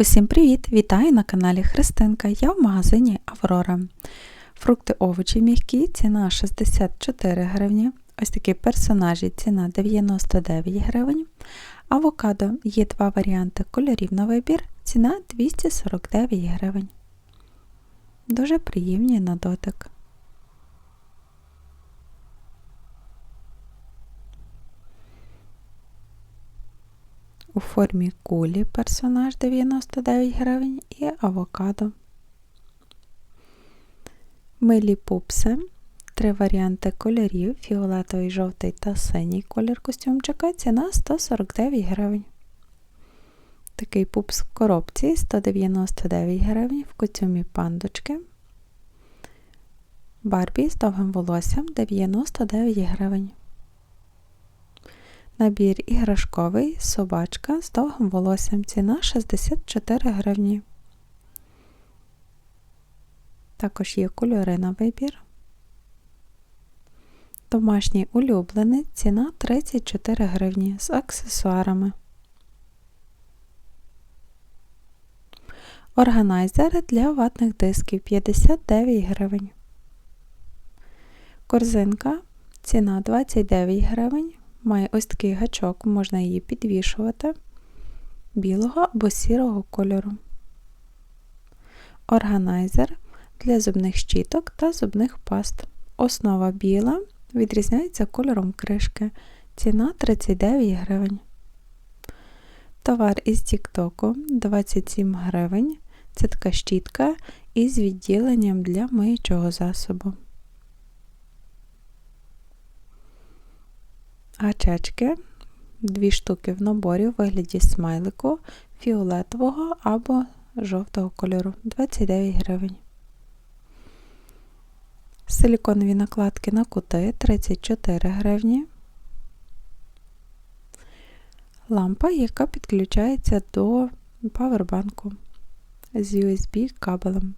Усім привіт! Вітаю на каналі Христинка. Я в магазині Аврора. Фрукти овочі м'які, ціна 64 гривні. Ось такі персонажі, ціна 99 гривень. Авокадо є два варіанти кольорів на вибір, ціна 249 гривень. Дуже приємні на дотик. У формі кулі персонаж 99 гривень і авокадо. Милі пупси. Три варіанти кольорів: фіолетовий, жовтий та синій колір костюмчика. Ціна 149 гривень. Такий пупс в коробці 199 гривень в костюмі пандочки. Барбі з довгим волоссям 99 гривень. Набір іграшковий собачка з довгим волоссям. Ціна 64 гривні. Також є кольори на вибір. Домашній улюблений ціна 34 гривні з аксесуарами. Органайзер для ватних дисків 59 гривень. Корзинка ціна 29 гривень. Має ось такий гачок, можна її підвішувати білого або сірого кольору. Органайзер для зубних щіток та зубних паст. Основа біла, відрізняється кольором кришки. Ціна 39 гривень. Товар із Тіктоку 27 гривень. Це така щітка із відділенням для миючого засобу. Гачечки, дві штуки в наборі у вигляді смайлику фіолетового або жовтого кольору 29 гривень. Силіконові накладки на кути 34 гривні. Лампа, яка підключається до павербанку з USB кабелем.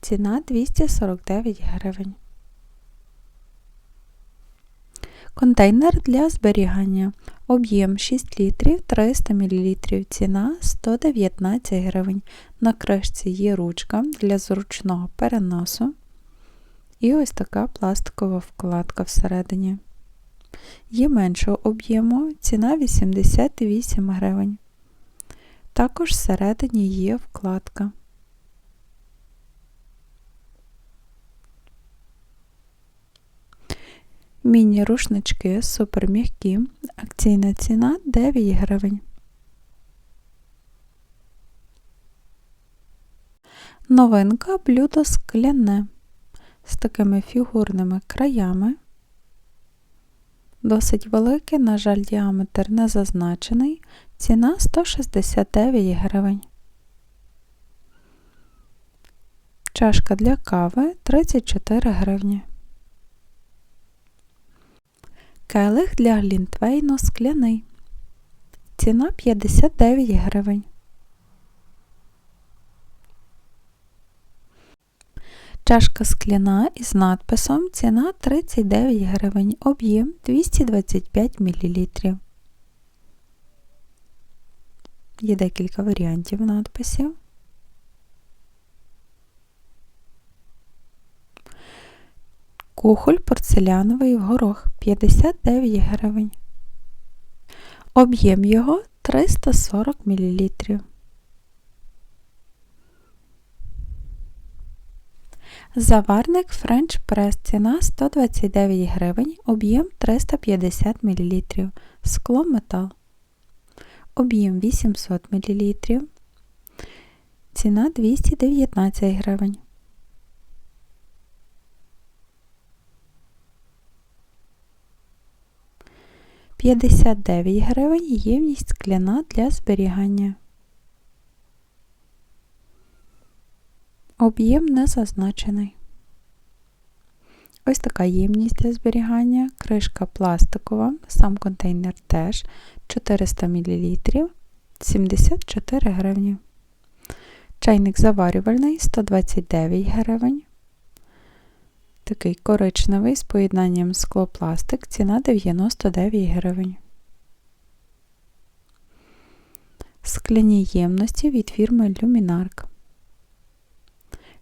Ціна 249 гривень. Контейнер для зберігання. Об'єм 6 літрів 300 мл. Ціна 119 гривень. На кришці є ручка для зручного переносу. І ось така пластикова вкладка всередині. Є меншого об'єму, ціна 88 гривень. Також всередині є вкладка. Міні-рушнички суперм'які. Акційна ціна 9 гривень. Новинка блюдо скляне з такими фігурними краями. Досить великий, на жаль, діаметр не зазначений. Ціна 169 гривень. Чашка для кави 34 гривні. Келих для глінтвейну скляний. Ціна 59 гривень. Чашка скляна із надписом ціна 39 гривень, об'єм 225 мл. Є декілька варіантів надписів. Кухоль порцеляновий в горох 59 гривень. Об'єм його 340 мл. Заварник French Press ціна 129 гривень, об'єм 350 мл. Скло метал. Об'єм 800 мл. Ціна 219 гривень. 59 гривень ємність скляна для зберігання. Об'єм не зазначений. Ось така ємність для зберігання, кришка пластикова, сам контейнер теж 400 мл 74 гривні. Чайник заварювальний 129 гривень. Такий коричневий з поєднанням склопластик, ціна 99 гривень. Скляні ємності від фірми Luminark.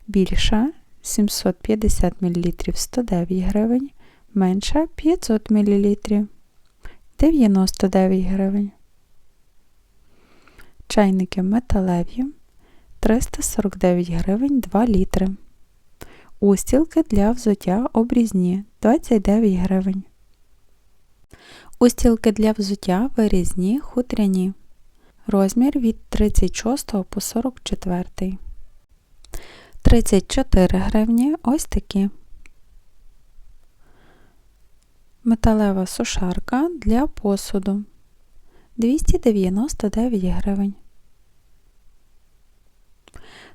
Більша 750 мл 109 гривень, менша 500 мл 99 гривень. Чайники металеві 349 гривень 2 літри. Устілки для взуття обрізні 29 гривень. Устілки для взуття вирізні хутряні. Розмір від 36 по 44. 34 гривні ось такі. Металева сушарка для посуду 299 гривень.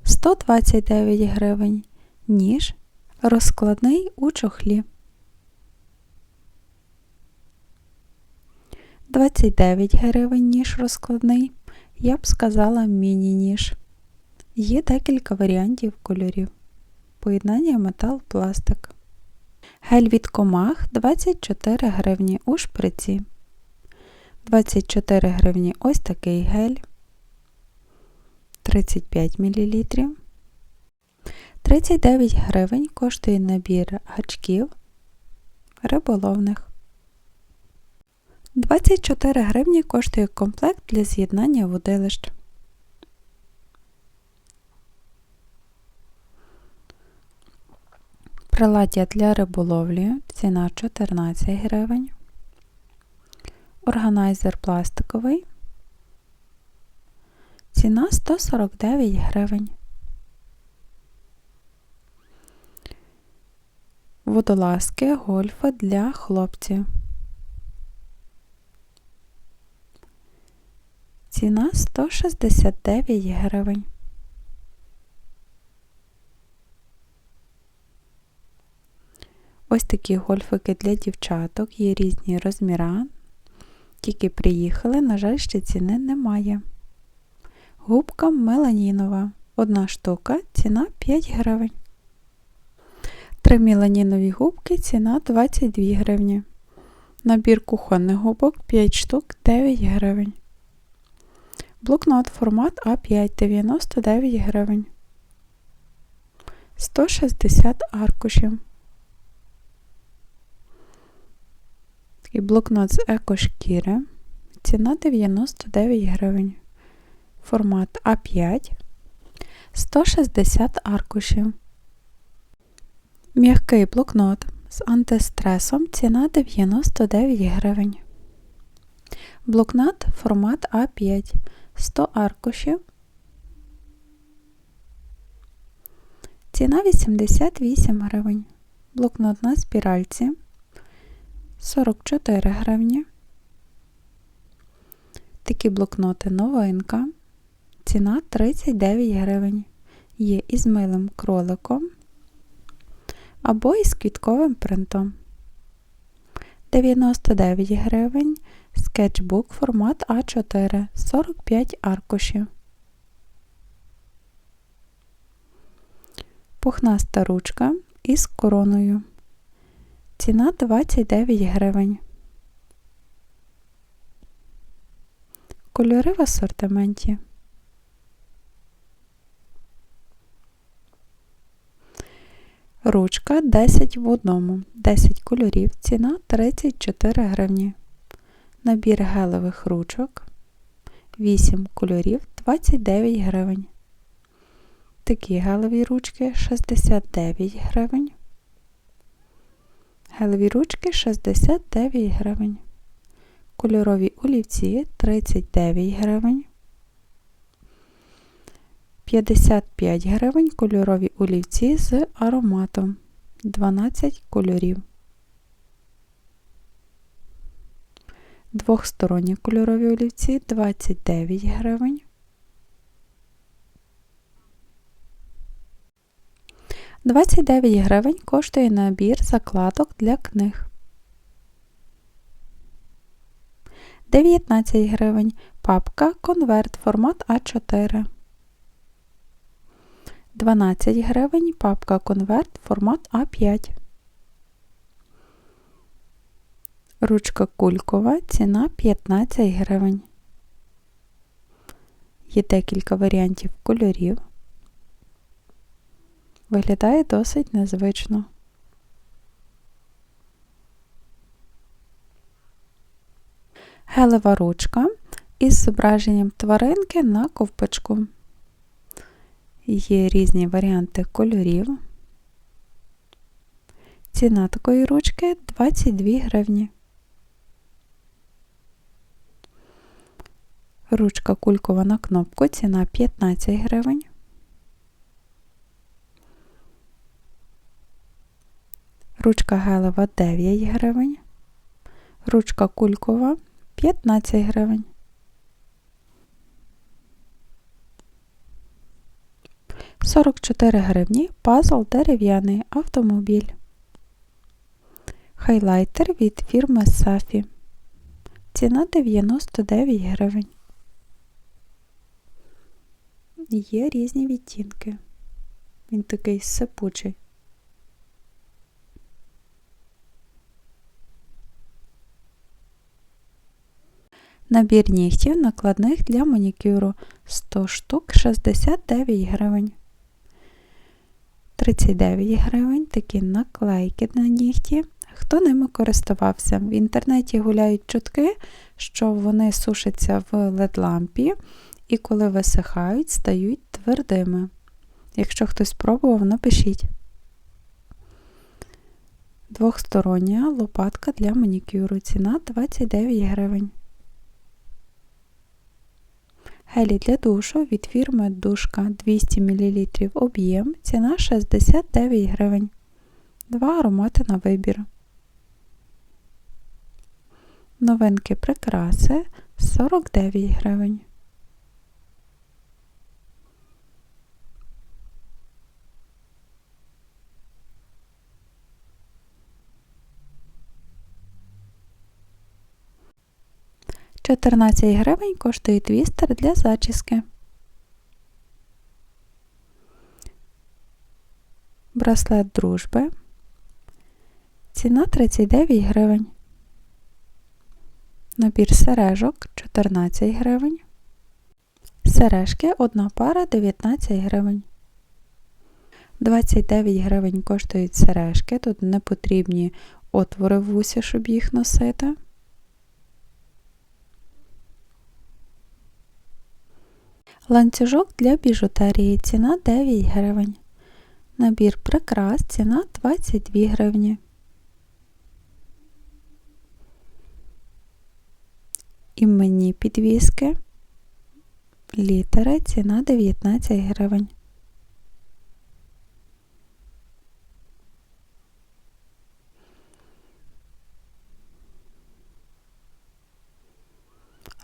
129 гривень. Ніж розкладний у чохлі. 29 гривень ніж розкладний. Я б сказала міні-ніж. Є декілька варіантів кольорів. Поєднання метал пластик. Гель від комах 24 гривні у шприці. 24 гривні ось такий гель. 35 мл. 39 гривень коштує набір гачків риболовних. 24 гривні коштує комплект для з'єднання водилищ. Приладдя для риболовлі ціна 14 гривень. Органайзер пластиковий. Ціна 149 гривень. Водолазки гольфа для хлопців. Ціна 169 гривень. Ось такі гольфики для дівчаток, є різні розміри. Тільки приїхали, на жаль, ще ціни немає. Губка меланінова. Одна штука, ціна 5 гривень. Три меланінові губки, ціна 22 гривні. Набір кухонних губок 5 штук 9 гривень. Блокнот формат А5 99 гривень. 160 аркушів. Такий блокнот з екошкіри. Ціна 99 гривень. Формат А5. 160 аркушів. М'який блокнот з антистресом. Ціна 99 гривень. Блокнот формат А5. 100 аркушів. Ціна 88 гривень. Блокнот на спіральці 44 гривні. Такі блокноти новинка. Ціна 39 гривень. Є із милим кроликом або із квітковим принтом. 99 гривень Скетчбук формат А4 45 аркушів. Пухнаста ручка із короною. Ціна 29 гривень. Кольори в асортименті. Ручка 10 в одному. 10 кольорів. Ціна 34 гривні. Набір гелевих ручок 8 кольорів 29 гривень. Такі гелеві ручки 69 гривень. Гелеві ручки 69 гривень. Кольорові олівці 39 гривень. 55 гривень кольорові олівці з ароматом 12 кольорів. Двохсторонні кольорові олівці 29 гривень. Двадцять дев'ять гривень коштує набір закладок для книг. 19 гривень папка конверт формат А4. 12 гривень папка конверт формат А5. Ручка кулькова, ціна 15 гривень. Є декілька варіантів кольорів. Виглядає досить незвично. Гелева ручка із зображенням тваринки на ковпачку. Є різні варіанти кольорів. Ціна такої ручки 22 гривні. Ручка кулькова на кнопку, ціна 15 гривень. Ручка гелева 9 гривень. Ручка кулькова 15 гривень. Сорок чотири гривні пазл дерев'яний автомобіль. Хайлайтер від фірми Сафі. Ціна 99 гривень. Є різні відтінки. Він такий сипучий. Набір нігтів накладних для манікюру 100 штук 69 гривень. 39 гривень такі наклейки на нігті. Хто ними користувався? В інтернеті гуляють чутки, що вони сушаться в LED-лампі і коли висихають, стають твердими. Якщо хтось спробував, напишіть. Двохстороння лопатка для манікюру. Ціна 29 гривень. Гелі для душу від фірми Душка 200 мл об'єм. Ціна 69 гривень. Два аромати на вибір. Новинки прикраси 49 гривень. Чотирнадцять гривень коштує твістер для зачіски. Браслет дружби. Ціна 39 гривень. Набір сережок 14 гривень. Сережки одна пара 19 гривень. 29 гривень коштують сережки. Тут не потрібні отвори в вусі, щоб їх носити. Ланцюжок для біжутерії ціна 9 гривень. Набір прикрас ціна 22 гривні. Іменні підвіски. Літери ціна 19 гривень.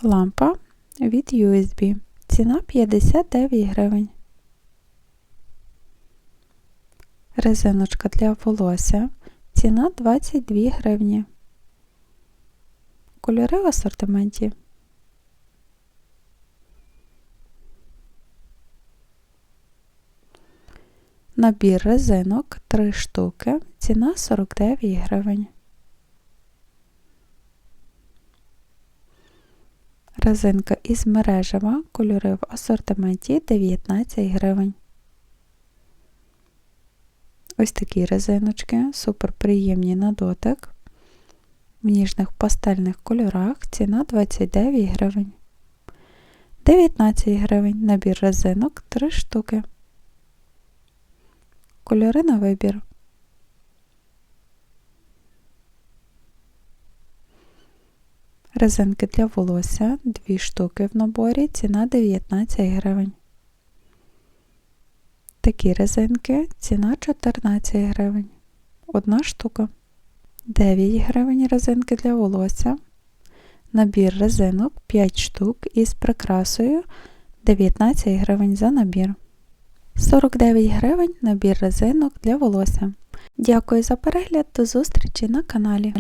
Лампа від USB. Ціна 59 гривень. Резиночка для волосся. Ціна 22 гривні. Кольори в асортименті. Набір резинок 3 штуки. Ціна 49 гривень. Резинка із мережева, кольори в асортименті 19 гривень. Ось такі резиночки, супер приємні на дотик. В ніжних пастельних кольорах ціна 29 гривень. 19 гривень набір резинок 3 штуки. Кольори на вибір. Резинки для волосся 2 штуки в наборі, ціна 19 гривень. Такі резинки ціна 14 гривень. Одна штука. 9 гривень резинки для волосся. Набір резинок 5 штук із прикрасою 19 гривень за набір. 49 гривень набір резинок для волосся. Дякую за перегляд, до зустрічі на каналі.